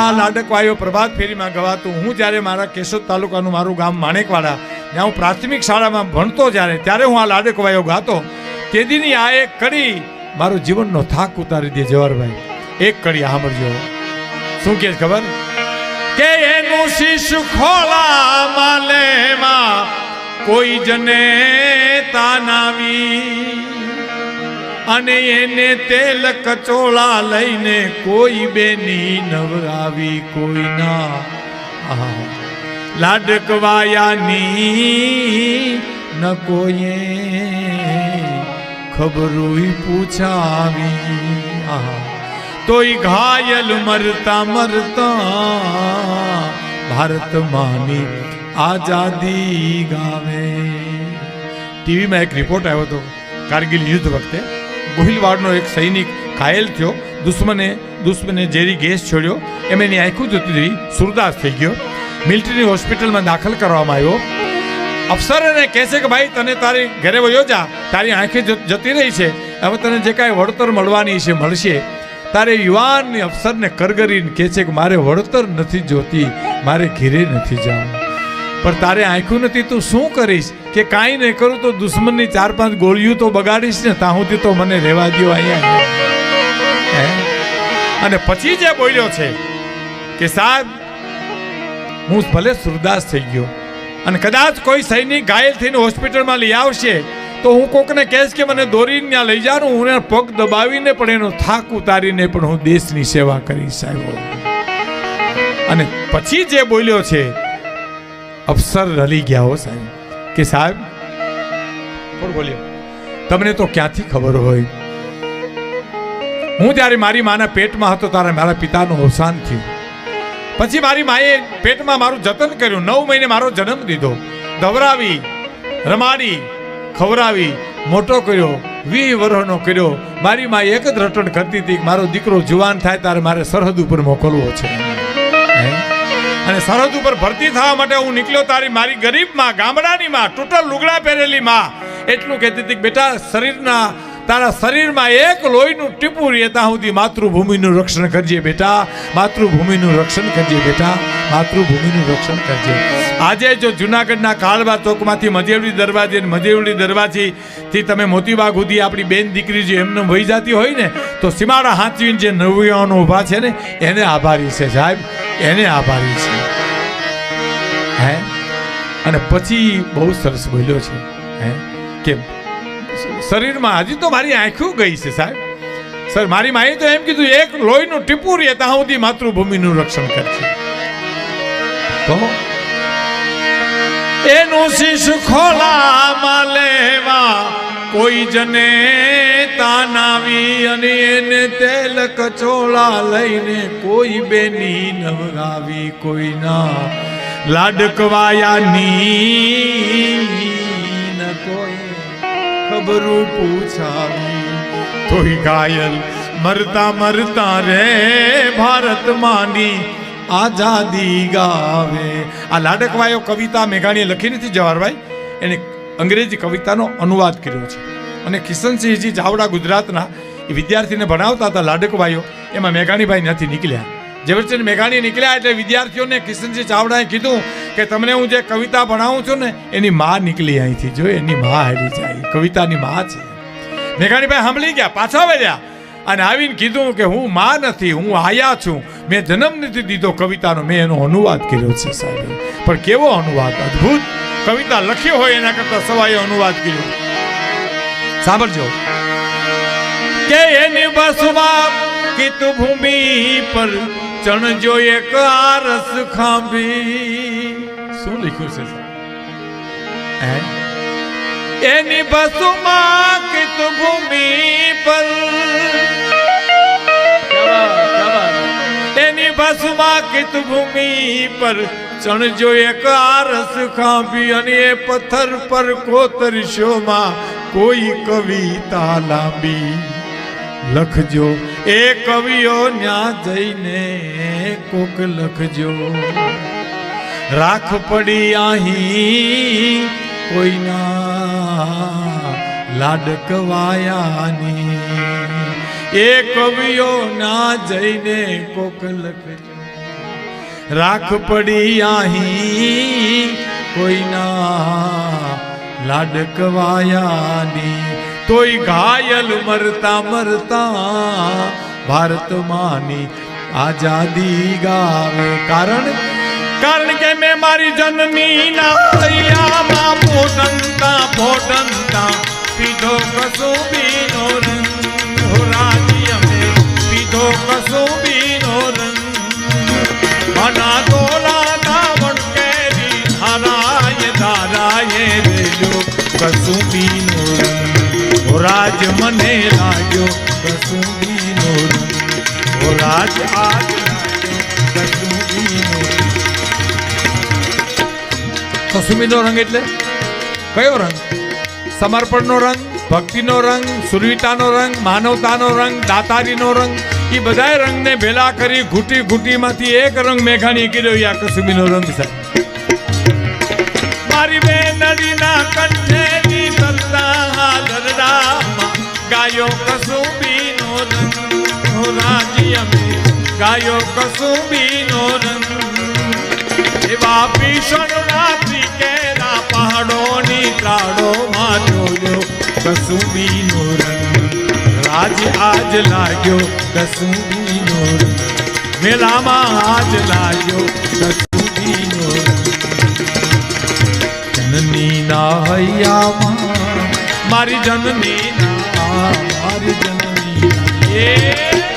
આ લાડકવાયો પ્રભાત ફેરીમાં ગવાતું. હું જ્યારે મારા કેશોદ તાલુકાનું મારું ગામ માણેકવાડા, જ્યાં હું પ્રાથમિક શાળામાં ભણતો જ્યારે, ત્યારે હું આ લાડકવાયો ગાતો. તેદીની આ એક કડી મારું જીવનનો થાક ઉતારી દે જવાહરભાઈ. એક કડી સાંભળજો. શું કે ખબર? કે એનું શિશુ ખોલા માલેમાં કોઈ જને તાનાવી અને એને તેલ કચોળા લઈને કોઈ બેની નવરાવી કોઈ ના. લાડકવાયાની ન કોઈએ ખબરોય પૂછાવી. તોય ઘાયલ મરતા મરતા ભારત માની આઝાદી ગાવે. ટીવીમાં એક રિપોર્ટ આવ્યો હતો, કારગિલ યુદ્ધ વખતે. ગોહિલવાડનો એક સૈનિક ઘાયલ થયો. દુશ્મને દુશ્મને ઝેરી ગેસ છોડ્યો. એમ એની આંખું જતી રહી સુરદાસ થઈ ગયો. મિલિટરી હોસ્પિટલમાં દાખલ કરવામાં આવ્યો. અફસર એને કહે છે કે, ભાઈ, તને તારી ઘરે વયો જા. તારી આંખે જતી રહી છે. હવે તને જે કાંઈ વળતર મળવાની છે, મળશે. તારે યુવાન અફસરને કરગરીને કહે છે કે, મારે વળતર નથી જોતી. મારે ઘેરે નથી જવું. પણ તારે આંખ્યું નથી. તું શું કરીશ? કે કાંઈ નહીં કરું તો દુશ્મનની ચાર પાંચ ગોળીઓ તો બગાડીશ ને સુધી તો મને રહેવા દ્યો અહીંયા? અને પછી જે બોલ્યો છે કે સાહેબ, હું ભલે સુરદાસ થઈ ગયો અને કદાચ કોઈ સૈનિક ઘાયલ થઈને હોસ્પિટલમાં લઈ આવશે, તો હું કોકને કહીશ કે મને દોરીને ત્યાં લઈ જાઉં હું એને પગ દબાવીને પણ એનો થાક ઉતારીને પણ હું દેશની સેવા કરીશ, સાહેબ. અને પછી જે બોલ્યો છે, અફસર રલી ગયા હો, સાહેબ. કે સાહેબ? કોણ બોલ્યો તમને તો ક્યાંથી ખબર હોય? હું જ્યારે મારી માના પેટમાં હતો ત્યારે મારા પિતાનું અવસાન થયું. પછી મારી માએ પેટમાં મારું જતન કર્યું. નવ મહિને મારો જન્મ દીધો. ધવરાવી રમાડી ખવરાવી મોટો કર્યો વીસ વર્ષનો કર્યો. મારી માએ એક જ રટણ કરતી હતી કે મારો દીકરો જુવાન થાય ત્યારે મારે સરહદ ઉપર મોકલવો છે? અને સરહદ ઉપર ભરતી થવા માટે હું નીકળ્યો, તારી મારી ગરીબમાં, ગામડાની માં, ટોટલ લુગડા પહેરેલી માં. એટલું કહેતી હતી બેટા, શરીરના, તારા શરીરમાં એક લોહીનું ટીપું રહે, ત્યાં સુધી માતૃભૂમિનું રક્ષણ કરજે બેટા. માતૃભૂમિનું રક્ષણ કરજે બેટા. માતૃભૂમિનું રક્ષણ કરજે. આજે જો જુનાગઢના કાળવા ચોકમાંથી મજેવડી દરવાજે મજેવડી દરવાજેથી તમે મોતીબાગ સુધી આપણી બેન દીકરી જે એમને વહી જતી હોય ને, તો સીમાડા હાંચવીને જે નવયુવાનો ઊભા છે ને, એને આભારી છે સાહેબ. એને આભારી છે. હે? અને પછી બહુ સરસ બોલ્યો છે, હે? કે શરીરમાં હજી તો મારી આંખું ગઈ છે, સાહેબ. સર, મારી માએ તો એમ કીધું, એક લોહીનું ટીપું રહે, ત્યાં સુધી માતૃભૂમિનું રક્ષણ કરશે તો? એનું શિશુ લેવા કોઈ જને તાનાવી અને એને તેલ કચોળા લઈને કોઈ બેની નવરાવી કોઈ ના લાડકવાયાની ન કોઈ ખબરું પૂછાવી. તોય ઘાયલ મરતા મરતા રે ભારત માની આઝાદી ગાવે. આ લાડકવાયો કવિતા મેઘાણીએ લખી નથી જવાહરભાઈ? એને અંગ્રેજી કવિતાનો અનુવાદ કર્યો છે. અને કિશનસિંહજી ચાવડા ગુજરાતના એ વિદ્યાર્થીને ભણાવતા હતા લાડકભાઈઓ. એમાં મેઘાણીભાઈ નથી નીકળ્યા. ઝવેરચંદ મેઘાણી નીકળ્યા એટલે વિદ્યાર્થીઓને કિશનસિંહ ચાવડાએ કીધું કે તમને હું જે કવિતા ભણાવું છું ને, એની માં નીકળી અહીંથી. જો એની માં આવી જાય કવિતાની માં છે. મેઘાણીભાઈ સાંભળી ગયા, પાછા વળ્યા અને આવીને કીધું કે હું માં નથી, હું આયા છું. મેં જન્મ નથી દીધો કવિતાનો, મેં એનો અનુવાદ કર્યો છે સાહેબ. પણ કેવો અનુવાદ? અદ્ભુત. કવિતા લખી હોય એના કરતા સવાયો અનુવાદ કર્યો. સાંભળજો. કે એની બસમાં કિત ભૂમિ પર ચણજો એક આરસ ખાંભી. શું લખ્યું છે હે? એની બસમાં કિત ભૂમિ પર એની બસુમાં કિત ભૂમિ પર ચણજો એક આરસ ખાંભી અને એ પથ્થર પર કોતરશોમાં કોઈ કવિતા લાંબી. લખજો, એ કવિઓ ન્યા જઈને કોક લખજો. રાખ પડી અહીં કોઈના લાડકવાયાની. એ કવિઓ ના જઈને કોક લખજો. રાખ પડી આહી, કોઈના લાડકવાયાની. તોય ઘાયલ મરતા મરતા ભારત માની આઝાદી ગાવે. કારણ કારણ કે મેં મારી જનની ના હૈયામાં પોટનતા પોટનતા પીધો કસુંબીનો રંગ, હો રાજી અમે. પીધો કસુંબીનો કસુંબીનો રંગ રાજ મને લાગ્યો કસુંબીનો રંગ રાજ આજ કસુંબીનો કસુંબીનો રંગ એટલે કયો રંગ? સમર્પણનો રંગ, ભક્તિનો રંગ, સુરવીતાનો રંગ, માનવતાનો રંગ, દાતારીનો રંગ એ બધાય રંગને ભેલા કરી ઘૂંટી ઘૂંટીમાંથી એક રંગ મેઘાણી કીધો આ કસુંબીનો રંગ સાહેબ મારી બેનડીના કંઠેની ગાયો કસુંબીનો રંગ. હો રાજી અમે ગાયો કસુંબીનો રંગ. એવા ભીષણ રાત્રિ કેરા પહાડોની ત્રાડોમાં જોયો કસુંબીનો રંગ. રાજ આજ લાગ્યો કસુંબીનો રંગ. મેલામાં આજ લાગ્યો કસુંબીનો રંગ. જનની ના હૈયામાં મારી જનની ના મારી જનની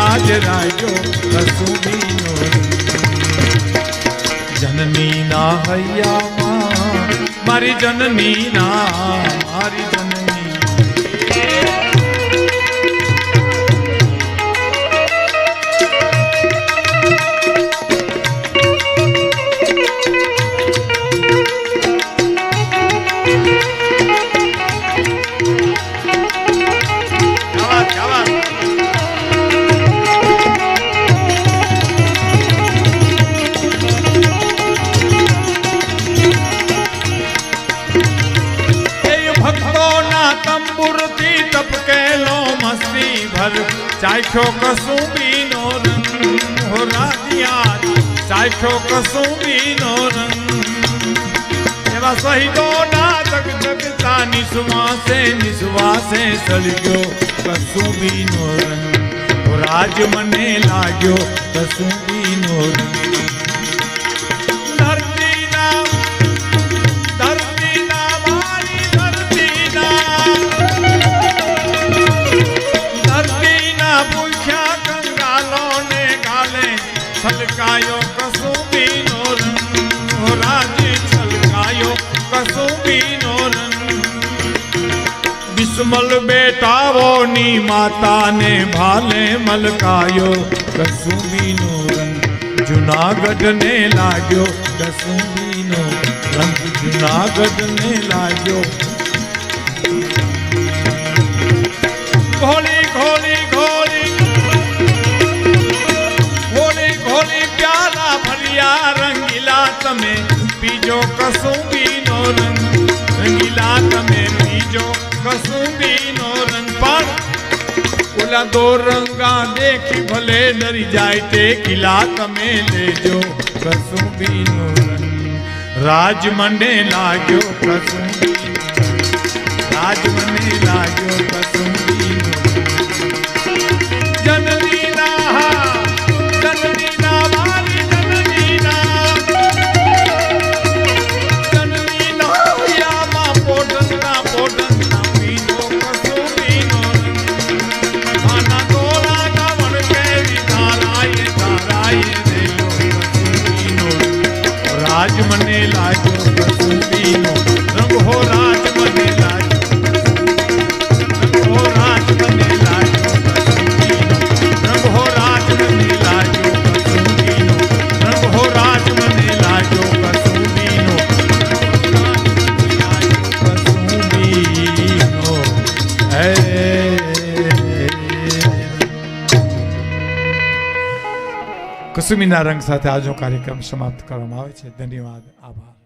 આજ રાજો કસુંબીનો રંગ જનની ના હૈયામાં મારી જનની ના મારી ચાખ્યો કસુંબીનો રંગ, હો રાધિયા ચાખ્યો કસુંબીનો રંગ. એવા શહીદોના જગ જગતા નિશ્વાસે નિશ્વાસે સળગ્યો કસુંબીનો રંગ રાજ મને લાગ્યો કસુંબીનો રંગ. બિસ્મલ બેટાઓની માતાને ભાલે મલકાયો કસુંબીનો રંગ જુનાગઢને લાગ્યો કસુંબીનો રંગ જુનાગઢને લાગ્યો ઘોલી ઘોલી ઘોલી ઘોલી ઘોલી પ્યાલા ભર્યા રંગીલા તમે પીજો કસુંબીનો રંગ રંગીલા તમે કસુંબી નો રંગ પણ ઓલા દોરંગા દેખી ભલે ડરી જાય તે કિલ્લા તમે લેજો. કસુંબી નો રંગ. રાજ મને લાગ્યો કસુંબી રાજ મને લાગ્યો કસું કુસુમીના રંગ સાથે આજનો કાર્યક્રમ સમાપ્ત કરવામાં આવે છે ધન્યવાદ આભાર